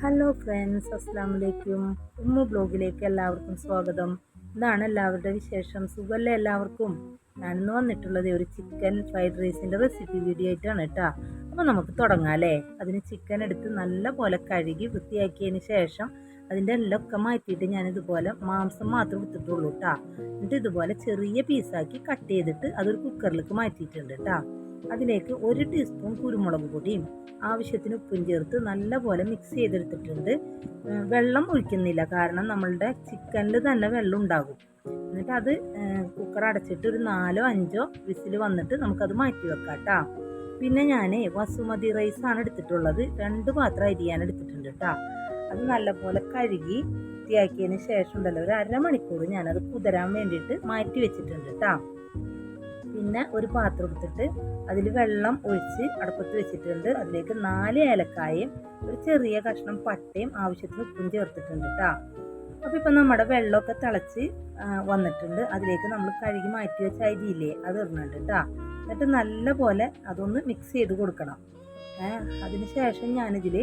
Hello friends അസ്സാം വലൈക്കും Umm ബ്ലോഗിലേക്ക് എല്ലാവർക്കും സ്വാഗതം. ഇതാണ് എല്ലാവരുടെ വിശേഷം. സുഖമല്ലേ എല്ലാവർക്കും? ഞാനിന്ന് വന്നിട്ടുള്ളത് ഒരു ചിക്കൻ ഫ്രൈഡ് റൈസിന്റെ റെസിപ്പി വീഡിയോ ആയിട്ടാണ് കേട്ടോ. അപ്പോൾ നമുക്ക് തുടങ്ങാം അല്ലേ? അതിന് ചിക്കൻ എടുത്ത് നല്ല പോലെ കഴുകി വൃത്തിയാക്കിയതിന് ശേഷം അതിന്റെ എല്ലാം ഒക്കെ മാറ്റിയിട്ട് ഞാനിതുപോലെ മാംസം മാത്രം എടുത്തിട്ടുള്ളൂ കേട്ടോ. എന്നിട്ട് ഇതുപോലെ ചെറിയ പീസാക്കി കട്ട് ചെയ്തിട്ട് അതൊരു കുക്കറിലേക്ക് മാറ്റിയിട്ടുണ്ട് കേട്ടോ. അതിലേക്ക് ഒരു ടീസ്പൂൺ കുരുമുളക് പൊടിയും ആവശ്യത്തിന് ഉപ്പും ചേർത്ത് നല്ലപോലെ മിക്സ് ചെയ്തെടുത്തിട്ടുണ്ട്. വെള്ളം ഒഴിക്കുന്നില്ല. കാരണം നമ്മളുടെ ചിക്കനിൽ തന്നെ വെള്ളം ഉണ്ടാകും. എന്നിട്ട് അത് കുക്കർ അടച്ചിട്ട് ഒരു നാലോ അഞ്ചോ വിസിൽ വന്നിട്ട് നമുക്കത് മാറ്റി വെക്കാം കേട്ടോ പിന്നെ ഞാൻ വസുമതി റൈസാണ് എടുത്തിട്ടുള്ളത്. രണ്ട് പാത്രം അരിയാണ് എടുത്തിട്ടുണ്ട് കേട്ടോ അത് നല്ലപോലെ കഴുകി വൃത്തിയാക്കിയതിന് ശേഷം ഉണ്ടല്ലോ ഒരു അരമണിക്കൂർ ഞാനത് കുതിരാൻ വേണ്ടിയിട്ട് മാറ്റി വെച്ചിട്ടുണ്ട് കേട്ടോ പിന്നെ ഒരു പാത്രം എടുത്തിട്ട് അതിൽ വെള്ളം ഒഴിച്ച് അടുപ്പത്ത് വെച്ചിട്ടുണ്ട്. അതിലേക്ക് നാല് ഏലക്കായും ഒരു ചെറിയ കഷ്ണം പട്ടയും ആവശ്യത്തിന് ഉപ്പും ചേർത്തിട്ടുണ്ട് കേട്ടോ അപ്പോൾ ഇപ്പം നമ്മുടെ വെള്ളമൊക്കെ തിളച്ച് വന്നിട്ടുണ്ട്. അതിലേക്ക് നമ്മൾ കഴുകി മാറ്റി വെച്ച അരിയില്ലേ അത് ഇടുന്നുണ്ട് കേട്ടോ എന്നിട്ട് നല്ല പോലെ അതൊന്ന് മിക്സ് ചെയ്ത് കൊടുക്കണം. അതിന് ശേഷം ഞാനിതിൽ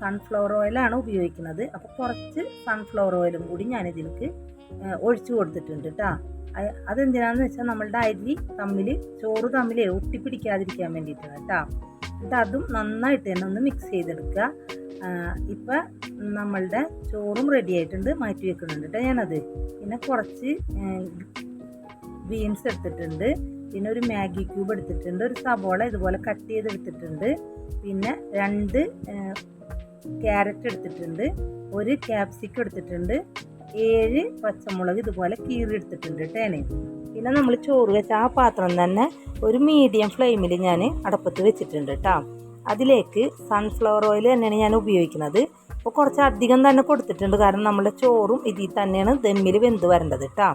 സൺഫ്ലവർ ഓയിലാണ് ഉപയോഗിക്കുന്നത്. അപ്പോൾ കുറച്ച് സൺഫ്ലവർ ഓയിലും കൂടി ഞാനിതിലേക്ക് ഒഴിച്ചു കൊടുത്തിട്ടുണ്ട് കേട്ടോ അതെന്തിനാന്ന് വെച്ചാൽ നമ്മളുടെ അരി തമ്മിൽ ചോറ് തമ്മിൽ ഒട്ടിപ്പിടിക്കാതിരിക്കാൻ വേണ്ടിയിട്ടാണ് കേട്ടോ എന്നിട്ട് അതും നന്നായിട്ട് തന്നെ ഒന്ന് മിക്സ് ചെയ്തെടുക്കുക ഇപ്പം നമ്മളുടെ ചോറും റെഡി ആയിട്ടുണ്ട് മാറ്റി വെക്കുന്നുണ്ട് കേട്ടോ ഞാനത്. പിന്നെ കുറച്ച് ബീൻസ് എടുത്തിട്ടുണ്ട്. പിന്നെ ഒരു മാഗി ക്യൂബ് എടുത്തിട്ടുണ്ട് ഒരു സബോള ഇതുപോലെ കട്ട് ചെയ്തെടുത്തിട്ടുണ്ട്. പിന്നെ രണ്ട് ക്യാരറ്റ് എടുത്തിട്ടുണ്ട് ഒരു ക്യാപ്സിക്കം എടുത്തിട്ടുണ്ട്. ഏഴ് പച്ചമുളക് ഇതുപോലെ കീറിയെടുത്തിട്ടുണ്ട് കേട്ടേനെ പിന്നെ നമ്മൾ ചോറ് വെച്ച ആ പാത്രം തന്നെ ഒരു മീഡിയം ഫ്ലെയിമിൽ ഞാൻ അടപ്പത്ത് വെച്ചിട്ടുണ്ട് കേട്ടോ. അതിലേക്ക് സൺഫ്ലവർ ഓയിൽ തന്നെയാണ് ഞാൻ ഉപയോഗിക്കുന്നത്. അപ്പോൾ കുറച്ച് അധികം തന്നെ കൊടുത്തിട്ടുണ്ട്. കാരണം നമ്മുടെ ചോറും ഇതിൽ തന്നെയാണ് ദമ്മിൽ വെന്ത് വരേണ്ടത് കേട്ടോ.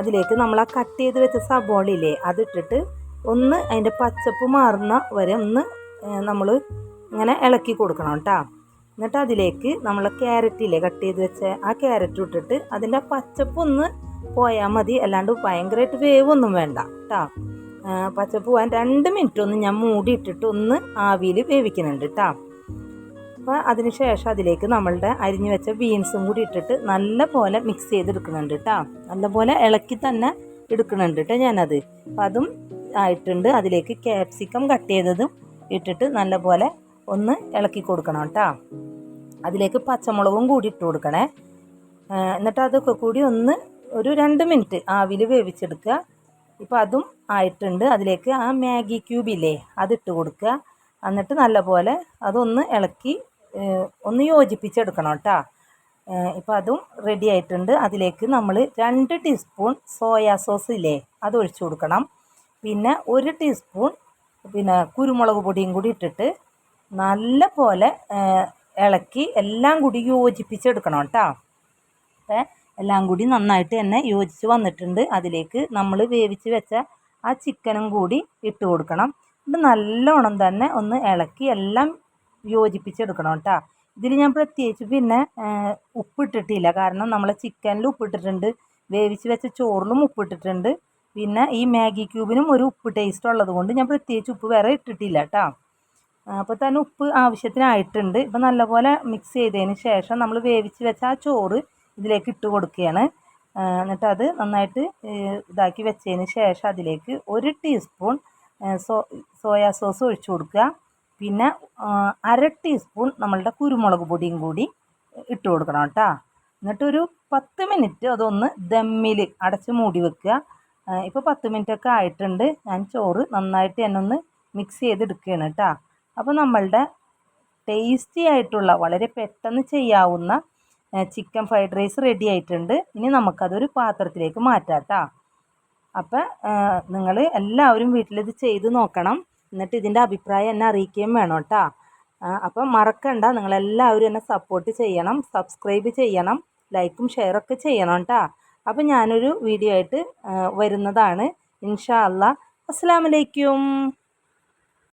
അതിലേക്ക് നമ്മൾ ആ കട്ട് ചെയ്ത് വെച്ച സബോളയില്ലേ അതിട്ടിട്ട് ഒന്ന് അതിന്റെ പച്ചപ്പ് മാറുന്ന വരെ ഒന്ന് നമ്മൾ ഇങ്ങനെ ഇളക്കി കൊടുക്കണം കേട്ടോ. എന്നിട്ട് അതിലേക്ക് നമ്മൾ ക്യാരറ്റ് ക്യാരറ്റില്ലേ കട്ട് ചെയ്ത് വെച്ച ആ ക്യാരറ്റ് ഇട്ടിട്ട് അതിന്റെ പച്ചപ്പൊന്ന് പോയാൽ മതി. അല്ലാണ്ട് ഭയങ്കരമായിട്ട് വേവൊന്നും വേണ്ട കേട്ടോ പച്ചപ്പ് പോകാൻ രണ്ട് മിനിറ്റ് ഒന്ന് ഞാൻ മൂടി ഇട്ടിട്ട് ഒന്ന് ആവിയിൽ വേവിക്കുന്നുണ്ട് കേട്ടോ അപ്പോൾ അതിന് ശേഷം അതിലേക്ക് നമ്മളുടെ അരിഞ്ഞു വെച്ച ബീൻസും കൂടി ഇട്ടിട്ട് നല്ല പോലെ മിക്സ് ചെയ്തെടുക്കുന്നുണ്ട് കേട്ടോ നല്ലപോലെ ഇളക്കി തന്നെ എടുക്കുന്നുണ്ട് കേട്ടോ ഞാനത്. അപ്പം അതും ആയിട്ടുണ്ട്. അതിലേക്ക് ക്യാപ്സിക്കം കട്ട് ചെയ്തതും ഇട്ടിട്ട് നല്ലപോലെ ഒന്ന് ഇളക്കി കൊടുക്കണം കേട്ടോ. അതിലേക്ക് പച്ചമുളകും കൂടി ഇട്ട് കൊടുക്കണേ. എന്നിട്ട് അതൊക്കെ കൂടി ഒന്ന് ഒരു രണ്ട് മിനിറ്റ് ആവിൽ വേവിച്ചെടുക്കുക. ഇപ്പോൾ അതും ആയിട്ടുണ്ട്. അതിലേക്ക് ആ മാഗി ക്യൂബില്ലേ അതിട്ട് കൊടുക്കുക. എന്നിട്ട് നല്ലപോലെ അതൊന്ന് ഇളക്കി ഒന്ന് യോജിപ്പിച്ചെടുക്കണം കേട്ടോ. ഇപ്പോൾ അതും റെഡി ആയിട്ടുണ്ട്. അതിലേക്ക് നമ്മൾ രണ്ട് ടീസ്പൂൺ സോയാ സോസ് ഇല്ലേ അത് ഒഴിച്ചു കൊടുക്കണം. പിന്നെ ഒരു ടീസ്പൂൺ പിന്നെ കുരുമുളക് പൊടിയും കൂടി ഇട്ടിട്ട് നല്ല പോലെ ഇളക്കി എല്ലാം കൂടി യോജിപ്പിച്ചെടുക്കണം കേട്ടോ. അപ്പം എല്ലാം കൂടി നന്നായിട്ട് തന്നെ യോജിച്ച് വന്നിട്ടുണ്ട്. അതിലേക്ക് നമ്മൾ വേവിച്ച് വെച്ച ആ ചിക്കനും കൂടി ഇട്ട് കൊടുക്കണം. ഇത് നല്ലോണം തന്നെ ഒന്ന് ഇളക്കി എല്ലാം യോജിപ്പിച്ചെടുക്കണം കേട്ടോ. ഇതിൽ ഞാൻ പ്രത്യേകിച്ച് പിന്നെ ഉപ്പിട്ടിട്ടില്ല. കാരണം നമ്മളെ ചിക്കനിൽ ഉപ്പിട്ടിട്ടുണ്ട്. വേവിച്ച് വെച്ച ചോറിലും ഉപ്പിട്ടിട്ടുണ്ട്. പിന്നെ ഈ മാഗി ക്യൂബിനും ഒരു ഉപ്പ് ടേസ്റ്റ് ഉള്ളത് കൊണ്ട് ഞാൻ പ്രത്യേകിച്ച് ഉപ്പ് വേറെ ഇട്ടിട്ടില്ല കേട്ടോ. അപ്പോൾ തന്നെ ഉപ്പ് ആവശ്യത്തിനായിട്ടുണ്ട്. ഇപ്പം നല്ലപോലെ മിക്സ് ചെയ്തതിന് ശേഷം നമ്മൾ വേവിച്ച് വെച്ച ആ ചോറ് ഇതിലേക്ക് ഇട്ട് കൊടുക്കുകയാണ്. എന്നിട്ട് അത് നന്നായിട്ട് ഇതാക്കി വെച്ചതിന് ശേഷം അതിലേക്ക് ഒരു ടീസ്പൂൺ സോ സോയാ സോസ് ഒഴിച്ചു കൊടുക്കുക. പിന്നെ അര ടീസ്പൂൺ നമ്മളുടെ കുരുമുളക് പൊടിയും കൂടി ഇട്ട് കൊടുക്കണം കേട്ടോ. എന്നിട്ടൊരു പത്ത് മിനിറ്റ് അതൊന്ന് ദമ്മിൽ അടച്ച് മൂടി വെക്കുക. ഇപ്പോൾ പത്ത് മിനിറ്റൊക്കെ ആയിട്ടുണ്ട്. ഞാൻ ചോറ് നന്നായിട്ട് തന്നെ ഒന്ന് മിക്സ് ചെയ്തെടുക്കുകയാണ് കേട്ടോ. അപ്പോൾ നമ്മളുടെ ടേസ്റ്റി ആയിട്ടുള്ള വളരെ പെട്ടെന്ന് ചെയ്യാവുന്ന ചിക്കൻ ഫ്രൈഡ് റൈസ് റെഡി ആയിട്ടുണ്ട്. ഇനി നമുക്കതൊരു പാത്രത്തിലേക്ക് മാറ്റാം കേട്ടോ അപ്പം നിങ്ങൾ എല്ലാവരും വീട്ടിലിത് ചെയ്ത് നോക്കണം. എന്നിട്ട് ഇതിന്റെ അഭിപ്രായം എന്നെ അറിയിക്കുകയും വേണം കേട്ടോ അപ്പം മറക്കണ്ട. നിങ്ങളെല്ലാവരും എന്നെ സപ്പോർട്ട് ചെയ്യണം സബ്സ്ക്രൈബ് ചെയ്യണം ലൈക്കും ഷെയറൊക്കെ ചെയ്യണം കേട്ടോ അപ്പം ഞാനൊരു വീഡിയോ ആയിട്ട് വരുന്നതാണ്. ഇൻഷാ അല്ലാ അസ്സാം വലൈക്കും